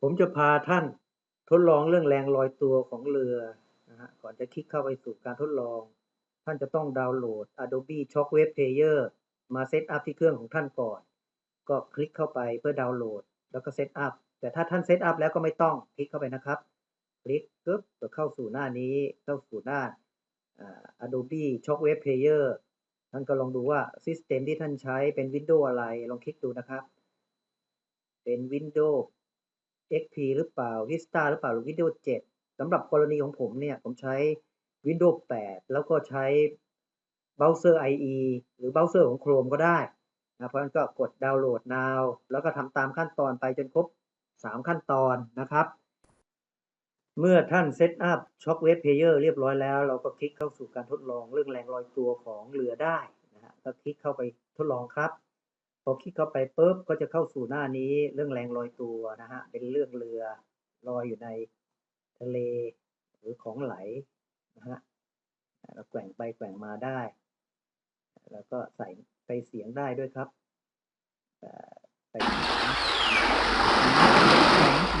ผมจะพาท่านทดลองเรื่องแรงลอยตัวของเรือนะฮะก่อนจะคลิกเข้าไปสู่การทดลอง ท่านจะต้องดาวน์โหลด Adobe Shockwave Player มาเซตอัพที่เครื่องของท่านก่อน ก็คลิกเข้าไปเพื่อดาวน์โหลด แล้วก็เซตอัพแต่ถ้าท่านเซตอัพแล้วก็ไม่ต้องคลิกเข้าไปนะครับ คลิกปุ๊บก็เข้าสู่หน้านี้เข้าสู่หน้า Adobe Shockwave Player ท่านก็ลองดูว่า System ที่ท่านใช้เป็น Windows อะไรลองคลิกดูนะครับ เป็น Windows XP หรือเปล่า Vista หรือเปล่าหรือ Windows 7สำหรับกรณีของผมเนี่ย ผมใช้ Windows 8 แล้วก็ใช้เบราว์เซอร์ IE หรือเบราว์เซอร์ของ Chrome ก็ได้นะเพราะฉะนั้นก็กดดาวน์โหลด now แล้วก็ทำตามขั้นตอนไปจนครบ 3 ขั้นตอนนะครับ เมื่อท่านเซตอัพ Shockwave Player เรียบร้อยแล้ว เราก็คลิกเข้าสู่การทดลองเรื่องแรงลอยตัวของเรือได้นะฮะก็คลิกเข้าไปทดลองครับ พอคลิกเข้าไปปุ๊บก็จะเข้าสู่หน้านี้เรื่องแรงลอยตัวนะฮะเป็นเรื่องเรือลอยอยู่ในทะเลหรือของไหลนะฮะเราแกว่งไปแกว่งมาได้ แล้วก็ใส่ไปเสียงได้ด้วยครับใส่เสียง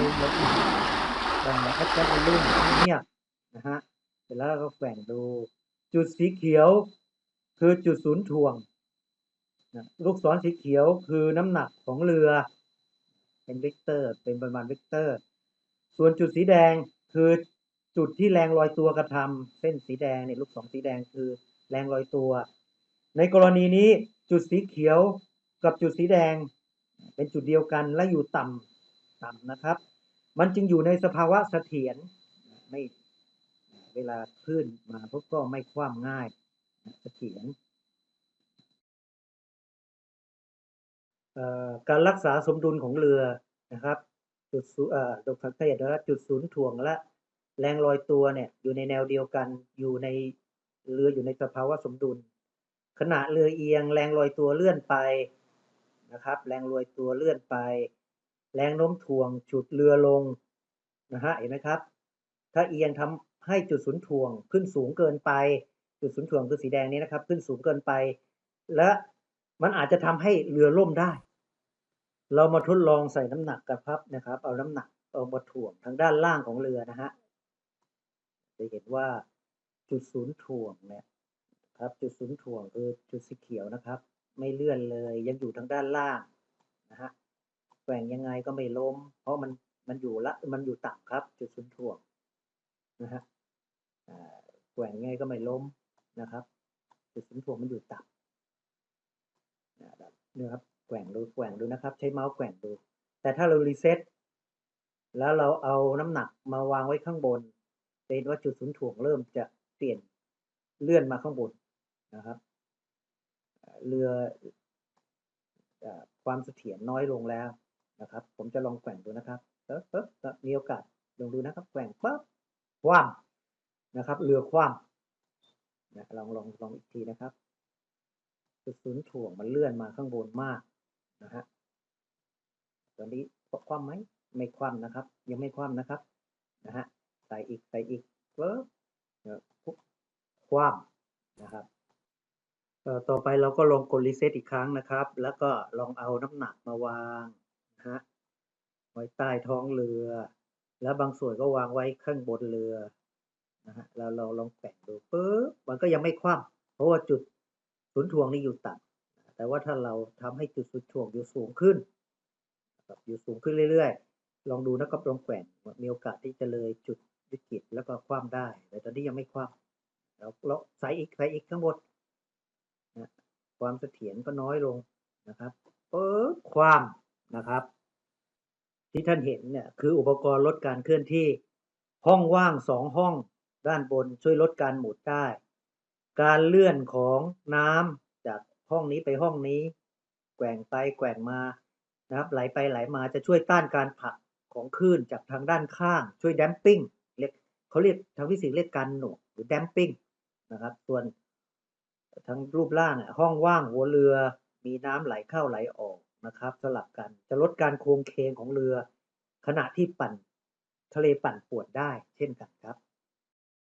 ลืมลดแกว่งแบบแอดจัดลุ่มเงียบนะฮะเสร็จแล้วก็แกว่งดูจุดสีเขียว คือจุดศูนย์ถ่วง ลูกศรสีเขียวคือน้ำหนักของเรือ เป็นเวกเตอร์ เป็นประมาณเวกเตอร์ ส่วนจุดสีแดงคือจุดที่แรงลอยตัวกระทำเส้นสีแดงเนี่ยลูกศรสีแดงคือแรงลอยตัว ในกรณีนี้จุดสีเขียวกับจุดสีแดง เป็นจุดเดียวกันและอยู่ต่ำต่ำนะครับ มันจึงอยู่ในสภาวะเสถียรไม่เวลาคลื่นมาพวกก็ไม่คว่ำง่ายเสถียร การรักษาสมดุลของเรือนะครับจุดศูเอ่อดกสังเกตนะจุดศูนย์ถ่วงและแรงลอยตัวเนี่ยอยู่ในแนวเดียวกันอยู่ในเรืออยู่ในสภาวะสมดุล ขณะเรือเอียงแรงลอยตัวเลื่อนไปนะครับแรงลอยตัวเลื่อนไป แรงโน้มถ่วงฉุดเรือลงนะฮะเห็นไหมครับ ถ้าเอียงทำให้จุดศูนย์ถ่วงขึ้นสูงเกินไป จุดศูนย์ถ่วงคือสีแดงนี้นะครับ ขึ้นสูงเกินไป และมันอาจจะทำให้เรือล่มได้ เรามาทดลองใส่น้ำหนักกันครับนะครับ เอาน้ำหนักเอามาถ่วงทางด้านล่างของเรือนะฮะจะเห็นว่าจุดศูนย์ถ่วงเนี่ยครับจุดศูนย์ถ่วงคือจุดสีเขียวนะครับ ไม่เลื่อนเลยยังอยู่ทางด้านล่างนะฮะแกว่งยังไงก็ไม่ล้ม เพราะมันมันอยู่ละมันอยู่ต่ำครับ จุดศูนย์ถ่วงนะฮะแกว่งยังไงก็ไม่ล้มนะครับ จุดศูนย์ถ่วงมันอยู่ต่ำนี่ครับ แกว่งดูแกว่งดูนะครับ ใช้เมาส์แกว่งดู แต่ถ้าเรารีเซ็ตแล้วเราเอาน้ำหนักมาวางไว้ข้างบนจะเห็นว่าจุดศูนย์ถ่วงเริ่มจะเปลี่ยนเลื่อนมาข้างบนนะครับเรือความเสถียรน้อยลงแล้วนะครับ ผมจะลองแกว่งดูนะครับปึ๊บปึ๊บมีโอกาสลองดูนะครับ แกว่งปั๊บคว่ำนะครับ เรือคว่ำนะลองลองลองอีกทีนะครับจุดศูนย์ถ่วงมันเลื่อนมาข้างบนมาก นะฮะตอนนี้คว่ำไหมไม่คว่ำนะครับ ยังไม่คว่ำนะครับนะฮะใส่อีกใส่อีกเนี่ยปุ๊บคว่ำนะครับต่อไปเราก็ลองกดรีเซ็ตอีกครั้งนะครับ แล้วก็ลองเอาน้ำหนักมาวางนะฮะไว้ใต้ท้องเรือ แล้วบางส่วนก็วางไว้ข้างบนเรือนะฮะแล้วเราลองแกว่งดูปึ๊บมันก็ยังไม่คว่ำเพราะว่าจุดศูนย์ถ่วงนี่อยู่ต่ำ แต่ว่าถ้าเราทำให้จุดศูนย์ถ่วงอยู่สูงขึ้นนะครับอยู่สูงขึ้นเรื่อยๆ ลองดูนะครับลองแกว่งมีโอกาสที่จะเลยจุดวิกฤตแล้วก็คว่ำได้ แต่ตอนนี้ยังไม่คว่ำแล้วเราใส่อีกใส่อีกข้างบนนะความเสถียรก็น้อยลงนะครับปึ๊บคว่ำนะครับ ที่ท่านเห็นเนี่ยคืออุปกรณ์ลดการเคลื่อนที่ ห้องว่างสองห้องด้านบนช่วยลดการหมุนได้ การเลื่อนของน้ำจาก ห้องนี้ไปห้องนี้ แกว่งไปแกว่งมานะครับไหลไปไหลมาจะช่วยต้านการผลักของคลื่นจากทางด้านข้าง ช่วยแดมปิ้งเรียกเขาเรียกทางฟิสิกส์เรียกการหน่วงหรือแดมปิ้งนะครับ ส่วนทางรูปร่างอะห้องว่างหัวเรือมีน้ำไหลเข้าไหลออกนะครับ สลับกันจะลดการโค้งเคงของเรือ ขณะที่ปั่นทะเลปั่นปวนได้เช่นกันครับ